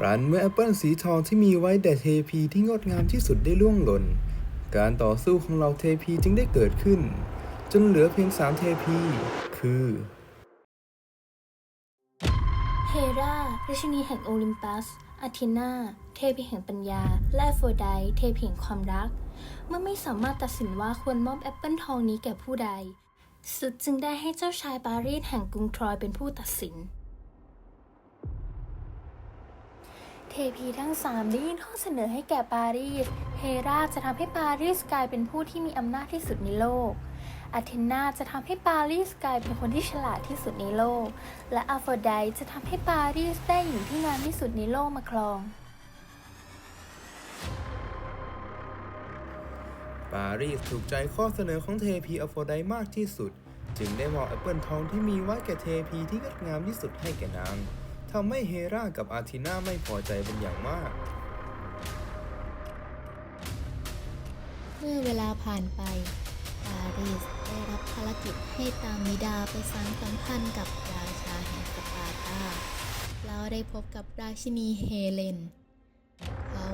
ครั้นเมื่อแอปเปิลสีทองที่มีไว้แด่เทพีที่งดงามที่สุดได้ล่วงหล่น การต่อสู้ของเราเทพีจึงได้เกิดขึ้น จนเหลือเพียงสามเทพี คือเฮราราชินีแห่งโอลิมปัสอาทินาเทพีแห่งปัญญา และโฟไดต์เทพีแห่งความรัก เมื่อไม่สามารถตัดสินว่าควรมอบแอปเปิลทองนี้แก่ผู้ใด สุดจึงได้ให้เจ้าชายปารีสแห่งกรุงทรอยเป็นผู้ตัดสิน พีทั้งสามได้ยื่นข้อเสนอให้แก่ปารีส เฮราจะทำให้ปารีสกลายเป็นผู้ที่มีอำนาจที่สุดในโลก อาเทนนาจะทำให้ปารีสกลายเป็นคนที่ฉลาดที่สุดในโลก และอาโฟรไดจะทำให้ปารีสได้หญิงที่งามที่สุดในโลกมาครอง ปารีสถูกใจข้อเสนอของเทพีอโฟไดมากที่สุด จึงได้มอบแอปเปิลทองที่มีไว้แก่เทพีที่งดงามที่สุดให้แก่นาง ทำให้เฮรากับอาทินาไม่พอใจเป็นอย่างมาก เมื่อเวลาผ่านไปปารีสได้รับภารกิจให้ตามมิดาไปสานสัมพันธ์กับราชาแห่งสปาร์ตา แล้วได้พบกับราชินีเฮเลน เขา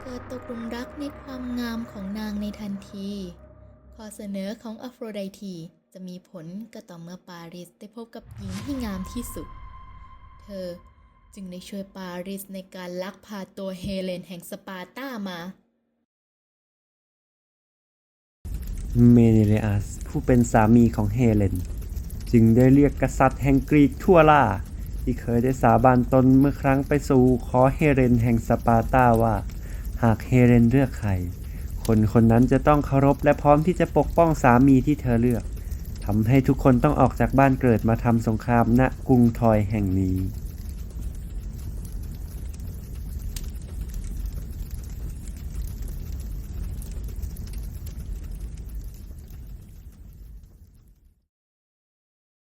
เกิดตกหลุมรักในความงามของนางในทันที ข้อเสนอของอโฟรไดทีจะมีผลก็ต่อเมื่อปารีสได้พบกับหญิงที่งามที่สุด เธอ จึงได้ช่วยปารีสในการลักพาตัวเฮเลนแห่งสปาร์ตามาเมเนเลอัสผู้เป็นสามีของเฮเลน จึงได้เรียกกษัตริย์แห่งกรีกทั่วล่า ที่เคยได้สาบานตนเมื่อครั้งไปสู่ขอเฮเลนแห่งสปาร์ตาว่า หากเฮเลนเลือกใคร คนคนนั้นจะต้องเคารพและพร้อมที่จะปกป้องสามีที่เธอเลือก ทำให้ทุกคนต้องออกจากบ้านเกิดมาทำสงครามณกรุงทอยแห่งนี้